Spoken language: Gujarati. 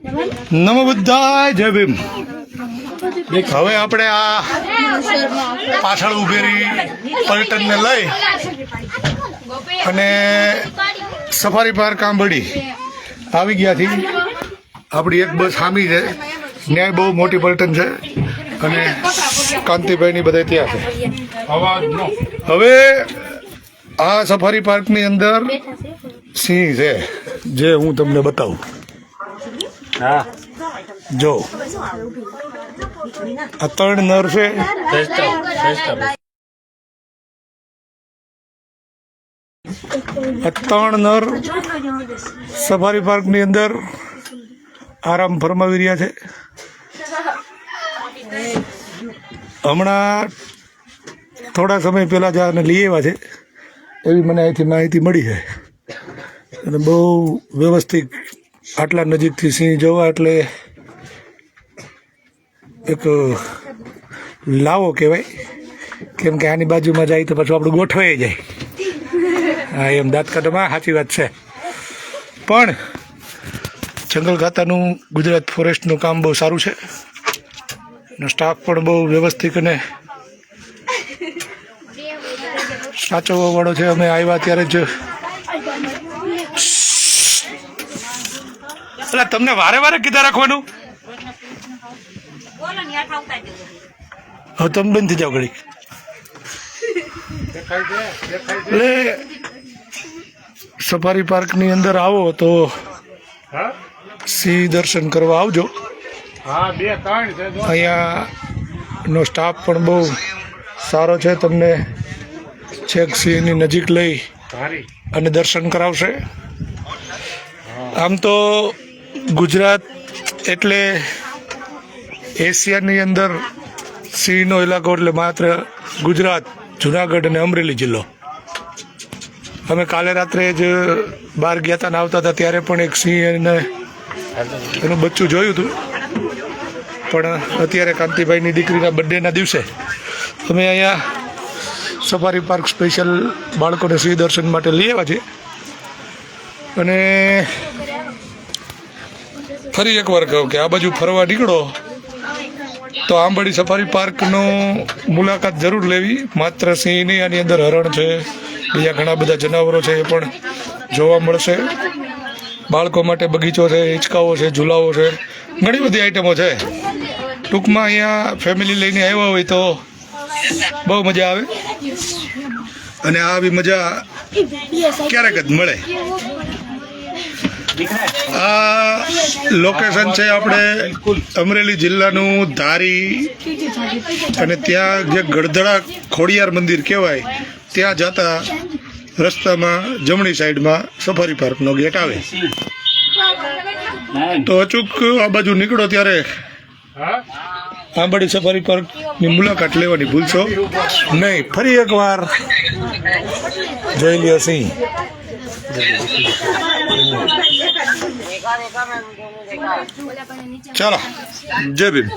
નમો બુદ્ધાય જય ભીમ. હવે આપણે આ પાછળ ઉભેરી પલટનને લઈ અને સફારી પાર્ક આંબડી આવી ગયા થી આપણી એક બસ સામી છે. ન્યાય બહુ મોટી પલટન છે અને કાંતિભાઈની બધા ત્યાં છે. હવે આ સફારી પાર્કની અંદર સિંહ છે જે હું તમને બતાવું. હા. જો. આ ત્રણ નર છે. આ ત્રણ નર સફારી પાર્કની અંદર આરામ ફરમાવી રહ્યા છે. હમણાં થોડા સમય પહેલા જ આને લઈ આવ્યા છે. એવી મને અહીંથી માહિતી મળી છે. અને બહુ વ્યવસ્થિત આટલા નજીકથી સિંહ જોવા એટલે એક લાવો કહેવાય. કેમ કે આની બાજુમાં જાય તો પાછું આપણું ગોઠવાઈ જાય. હા, એમ દાંતકાઢમાં સાચી વાત છે. પણ જંગલ ખાતાનું ગુજરાત ફોરેસ્ટનું કામ બહુ સારું છે. સ્ટાફ પણ બહુ વ્યવસ્થિત અને સાચવવાવાળો છે. અમે આવ્યા ત્યારે જ એટલે તમને વારે વારે કીધા રાખવાનું? હવે તમે બંધ થઈ જાઓ ઘડી એટલે સફારી પાર્કની અંદર આવો તો સિંહ દર્શન કરવા આવજો. હા બે ત્રણ છે જો. અહીંયા નો સ્ટાફ પણ બહુ સારો છે તમને છેક સિંહની નજીક લઈ અને દર્શન કરાવશે. આમ તો ગુજરાત એટલે એશિયાની અંદર સિંહનો ઇલાકો એટલે માત્ર ગુજરાત, જુનાગઢ અને અમરેલી જિલ્લો. અમે કાલે રાત્રે જ બહાર ગયા હતા ને આવતા હતા ત્યારે પણ એક સિંહ અને એનું બચ્ચું જોયું હતું પણ અત્યારે કાંતિભાઈની દીકરીના બર્થડેના દિવસે અમે અહીંયા સફારી પાર્ક સ્પેશિયલ બાળકોને સિંહ દર્શન માટે લઈ આવ્યા છીએ. અને ફરી એકવાર કહું કે આ બાજુ ફરવા નીકળો. તો આંબડી સફારી પાર્કનો મુલાકાત જરૂર લેવી. માત્ર સિંહ નહીં, આની અંદર હરણ છે. બીજા ઘણા બધા જનાવરો છે, એ પણ જોવા મળશે. બાળકો માટે બગીચો છે, હિંચકાઓ છે, ઝૂલાઓ છે. ઘણી બધી આઈટમો છે. ટૂંકમાં અહીંયા ફેમિલી લઈને આવ્યા હોય તો બહુ મજા આવે. અને આવી મજા ક્યારેક જ મળે. આ લોકેશન છે આપણે અમરેલી જિલ્લાનું ધારી. અને ત્યાં જે ગળધડા ખોડિયાર મંદિર કહેવાય ત્યાં જતા રસ્તામાં જમણી સાઈડમાં સફારી પાર્કનો ગેટ આવે. તો અચૂક આ બાજુ નીકળો ત્યારે આંબાડી સફારી પાર્કની મુલાકાત લેવાની ભૂલશો નહીં. ફરી એકવાર જોઈ લ્યો સિંહ. ચાલો જય ભીમ